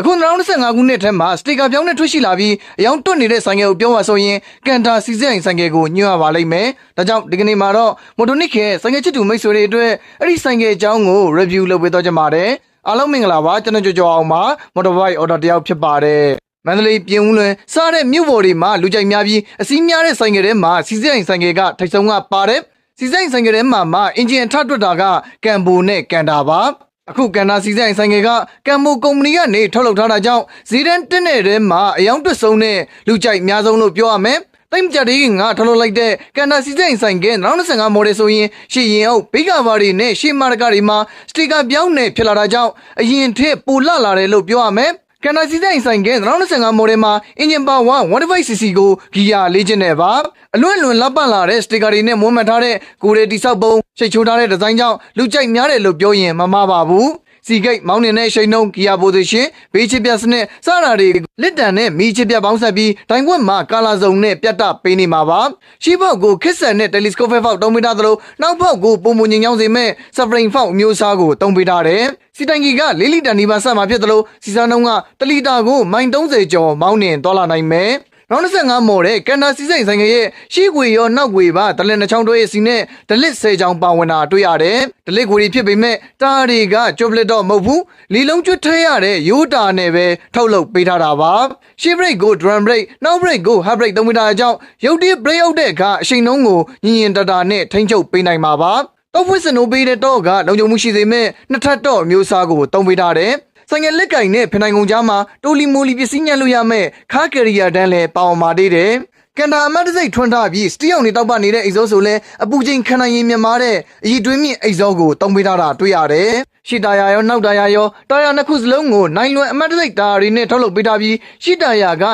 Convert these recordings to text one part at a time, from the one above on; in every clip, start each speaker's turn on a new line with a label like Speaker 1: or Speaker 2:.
Speaker 1: အခု2025ခုနှစ်ထဲမှာစတေကာပြောင်းနဲ့ထွက်ရှိလာပြီးအယောင်တွတ်နေတဲ့ဆိုင်ငယ်ကိုပြောပါဆိုရင်ကန်တာစီစဉ်ဆိုင်ငယ်ကိုညွှန်ရပါလိမ့်မယ်။ဒါကြောင့်ဒီကနေ့မှာတော့မိုတိုနစ်ရဲ့ဆိုင်ငယ်ချစ်သူမိတ်ဆွေတွေအတွက်အဲ့ဒီဆိုင်ငယ်အကြောင်းကို review လုပ်ပေးတော့ကြပါတယ်။အားလုံးမင်္ဂလာပါကျွန်တော်ကြော်ကြော်အောင်ပါမော်တော်ဘိုက်အော်ဒါတယောက်ဖြစ်ပါတယ်။မန္တလေးပြင်ဦးလွင်စားတဲ့မြို့ပေါ်တွေမှာလူကြိုက်များပြီးအစည်းများတဲ့ဆိုင်ငယ်တွေမှာစီစဉ်ဆိုင်ငယ်ကထိတ်ဆုံးကပါတယ်။စီစဉ်ဆိုင်ငယ်တွေမှာမှအင်ဂျင်အထတွတ်တာကကန်ဘိုနဲ့ကန်တာပါ။ အခုကန်နာစီဆိုင်ဆိုင်ငယ်ကကမ်မိုကုမ္ပဏီကနေထုတ်လုပ်ထားတာကြောင့်ဇီဒန်တင်းတဲ့ထဲမှာအယောင်တွတ်ဆုံးတဲ့လူကြိုက်အများဆုံးလို့ပြောရမယ်။တိတ်မကြတဲ့ငါထုတ်လုပ်လိုက်တဲ့ကန်နာစီဆိုင်ဆိုင်က2025မော်ဒယ်ဆိုရင်ရှေ့ရင်အုပ်ဘေးကဘာတွေနဲ့ရှေ့မာရကတွေမှာစတီကာပြောင်းနေဖြစ်လာတာကြောင့်အရင်ထက်ပိုလလာတယ်လို့ပြောရမယ်။ ကန်နာစီဆိုင်ဆိုင်က2025မော်ဒယ်မှာ engine power 1.5cc ကိုဂီယာလေးချက်နဲ့ပါအလွန့်လွန်လက်ပတ်လာတဲ့စတီကာတွေနဲ့မွမ်းမံထားတဲ့ကိုရီတိဆောက်ပုံရှိတ်ချိုးထားတဲ့ဒီဇိုင်းကြောင့်လူကြိုက်များတယ်လို့ပြောရင်မမှားပါဘူး စီဂိတ်မောင်းနေတဲ့ရှိန်နှုံးဂီယာပိုဇီရှင်ဘေးချစ်ပြစနစ်စတာတွေလစ်တန်နဲ့မီချစ်ပြပေါင်းဆက်ပြီးတိုင်ခွက်မှာကာလာစုံနဲ့ပြတ်တပေးနေမှာပါရှီးဘောက်ကိုခစ်ဆန်နဲ့တယ်လီစကိုပဖောက်တုံးပေးထားသလိုနောက်ဘောက်ကိုပုံမငင်ညောင်းစေမဲ့စပရင်ဖောက်အမျိုးအစားကိုတုံးပေးထားတယ်စီတိုင်ကြီးက၄လီတာနီးပါးဆက်မှာဖြစ်သလိုစီစာနှုံးက1လီတာကိုမိုင်30ကျော်မောင်းနှင်သွားလာနိုင်မယ် နောက်25မော်တဲ့ကန်နာစီစိန်ဆိုင်ကရဲ့ရှေ့ကွေရောနောက်ကွေပါဒလစ်နှချောင်းတွဲရဲ့စီနဲ့ဒလစ်ဆယ်ချောင်းပါဝင်တာတွေ့ရတယ်။ဒလစ်ကွေဖြစ်ပေမဲ့တားတွေကကျုပ်လက်တော့မဟုတ်ဘူး။လီလုံးကျွတ်ထဲရတဲ့ရိုးတာနဲ့ပဲထုတ်လုပ်ပေးထားတာပါ။ရှေ့ဘရိတ်ကို drum brake နောက်ဘရိတ်ကို hard brake သုံးပေးထားတဲ့အကြောင်းရုပ်တရက် brake ရောက်တဲ့အခါအချိန်နှုန်းကိုညင်ညင်တတာနဲ့ထိန်းချုပ်ပေးနိုင်မှာပါ။တော့ဖွင့်စနိုးပေးတဲ့တော့ကလုံခြုံမှုရှိစေမဲ့နှစ်ထပ်တော့အမျိုးအစားကိုတုံးပေးထားတယ်။ ဆိုင်ငယ်လက်ကင်နဲ့ဖင်နိုင်ကုန်ကြားမှာတိုလီမိုလီပစ္စည်းညံ့လို့ရမဲ့ခါကရီယာတန်းလည်းပါဝင်ပါသေးတယ်။ကန်တာအမတ်တစိတ်ထွန်းထားပြီးစတီအောင်နေတောက်ပနေတဲ့အိတ်ဇောဆိုလဲအပူချိန်ခံနိုင်ရင်မြင်မာတဲ့အည်တွင်းမြင့်အိတ်ဇောကိုတုံးပေးထားတာတွေ့ရတယ်။ ရှီတာယာရောနောက်တာယာရောတာယာနှစ်ခုစလုံးကိုနိုင်လွယ်အမတ်တစိတ်တာရီနဲ့ထုတ်လုပ်ပေးထားပြီးရှီတာယာက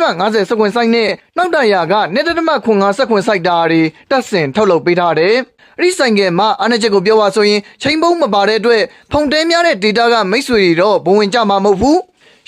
Speaker 1: 1.50စက္ကွန်ဆိုင်နဲ့နောက်တာယာက1.50စက္ကွန်ဆိုင်တာရီတက်ဆင်ထုတ်လုပ်ပေးထားတယ်။အဲ့ဒီဆိုင်ကမှာအားနချက်ကိုပြောပါဆိုရင်ချိန်ပုံးမပါတဲ့အတွက်ဖုန်တဲများတဲ့ data ကမိတ်ဆွေတွေတော့ဘဝင်ကြမှာမဟုတ်ဘူး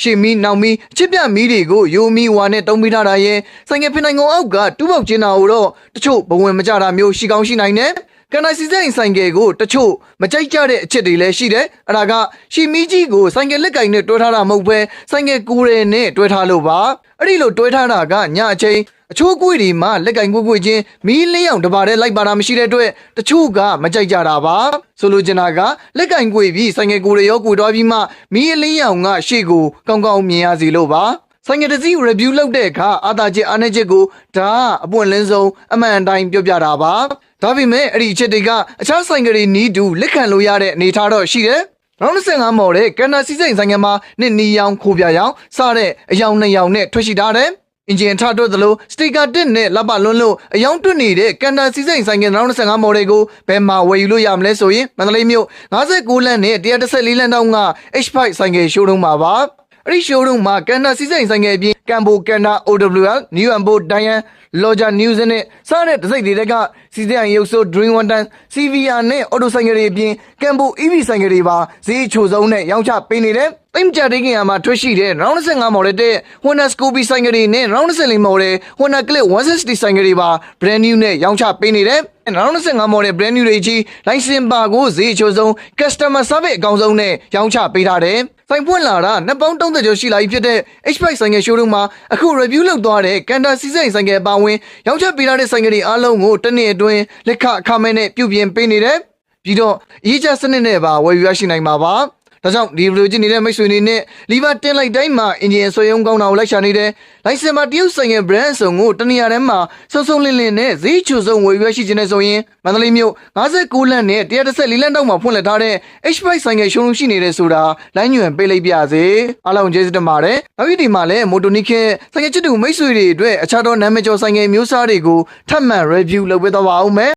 Speaker 1: ရှေမီနောက်မီအချစ်ပြမီတွေကိုယိုမီဝါနဲ့တုံးပေးထားတာရဲ့ဆိုင်ကဖိနိုင်ကုန်အောက်ကတူးပေါက်ကျင်းတာကိုတော့တချို့ဘဝင်မကြတာမျိုးရှိကောင်းရှိနိုင်တယ် ကန်နိုင်စီဆိုင်ဆိုင်ကယ်ကိုတချို့မကြိုက်ကြတဲ့အချက်တွေလည်းရှိတယ်အဲ့ဒါကရှီမီကြီးကိုဆိုင်ကယ်လက်ကင်နဲ့တွဲထားတာမဟုတ်ပဲဆိုင်ကယ်ကိုယ်ရဲနဲ့တွဲထားလို့ပါအဲ့ဒီလိုတွဲထားတာကညအချိန်အချိုးကွေတွေမှာလက်ကင်ကွေ့ကွေ့ချင်းမီးလင်းအောင်တပါတဲ့လိုက်ပါတာမရှိတဲ့အတွက်တချို့ကမကြိုက်ကြတာပါဆိုလိုချင်တာကလက်ကင်ကွေပြီးဆိုင်ငယ်ကိုတွေရောကွေသွားပြီးမှမီးလင်းအောင်ကရှေ့ကိုကောင်းကောင်းမြင်ရစီလို့ပါ ဆိုင်ငယ်တစ်စီး review လုပ်တဲ့အခါအာသာချစ်အားနည်းချက်ကိုဒါအပွင့်လင်းဆုံးအမှန်အတိုင်းပြောပြတာပါဒါပေမဲ့အဲ့ဒီအချက်တွေကအခြားဆိုင်ငယ်တွေနီးတူလက်ခံလို့ရတဲ့အနေအထားတော့ရှိတယ်နောက်25မော်တဲ့ကန်နာစီစိန်ဆိုင်ငယ်မှာနှစ်နီရောင်ခိုးပြရောင်စတဲ့အယောင်နှစ်ယောင်နဲ့ထွက်ရှိထားတယ်အင်ဂျင်ထတွတ်သလိုစတီကာတစ်နဲ့လက်ပလွန်းလို့အယောင်တွတ်နေတဲ့ကန်တာစီစိန်ဆိုင်ကနောက်25မော်ဒယ်ကိုဘယ်မှာဝယ်ယူလို့ရမလဲဆိုရင်မန္တလေးမြို့59လမ်းနဲ့114လမ်းတောင်းက H5 ဆိုင်ကရှိုးရုံးမှာပါ အဲ့ဒီရှိုးရုံးမှာကန်တာစီစိန်ဆိုင်ကအပြင်ကမ်ဘိုကန်တာ OWL New Ambo Dian Loja News နဲ့စားတဲ့တစိတ်တွေကစီစဉ်ရုပ်ဆို Dream One Time CVR နဲ့ Auto ဆိုင်ကတွေအပြင်ကမ်ဘို EV ဆိုင်ကတွေပါဈေးချိုဆုံးနဲ့ရောင်းချပေးနေတယ်တိမ်ကြတဲ့ခင်မှာထွက်ရှိတဲ့ round 25 model တဲ့ Honda Scoopy ဆိုင်ကတွေနဲ့ round 24 model Honda Click 160ဆိုင်ကတွေပါ brand new နဲ့ရောင်းချပေးနေတယ် round 25 model brand new တွေကြီး license ပါကိုဈေးအချိုဆုံး customer service အကောင်းဆုံးနဲ့ရောင်းချပေးထားတယ် ဆိုင်ပွင့်လာတာနှစ်ပေါင်း30ကျော်ရှိလာပြီဖြစ်တဲ့ H5 ဆိုင်က showroom မှာအခု review လုပ်သွားတဲ့ Kanda စီဆိုင်ဆိုင်ကပါဝင်ရောင်းချပေးထားတဲ့ဆိုင်ကတွေအားလုံးကိုတစ်နှစ်အတွင်းလက်ခအခမဲ့နဲ့ပြုပြင်ပေးနေတယ်ပြီးတော့အရေးချစနစ်နဲ့ပါဝယ်ယူရရှိနိုင်မှာပါ ဒါကြောင့်ဒီဗီဒီယိုကြည့်နေတဲ့မိတ်ဆွေတွေနဲ့လီဗာတင်လိုက်တိုင်းမှာအင်ဂျင်ဆွဲရုံကောင်းတာကိုလိုက်ရှာနေတယ်။လိုင်စင်မှာတရုတ်ဆိုင်ရဲ့ brand အစုံကိုတနေရာထဲမှာစုံစုံလင်းလင်းနဲ့ဈေးချူဆုံးဝယ်ယူရရှိခြင်းနဲ့ဆိုရင်မန္တလေးမြို့59လမ်းနဲ့114လမ်းတောက်မှာဖွင့်လှစ်ထားတဲ့ H5 ဆိုင်ရဲ့ showroom ရှိနေတယ်ဆိုတာလိုင်းညွန်ပေးလိုက်ပါစေ။အားလုံးကျေးဇူးတင်ပါတယ်။နောက်ဒီမှာလည်းမိုတိုနီခဲဆိုင်ရဲ့ချစ်တူမိတ်ဆွေတွေအတွက်အခြားသောနာမည်ကျော်ဆိုင်ရဲ့မျိုးစားတွေကိုထပ်မံ review လုပ်ပေးတော့ပါအောင်မယ်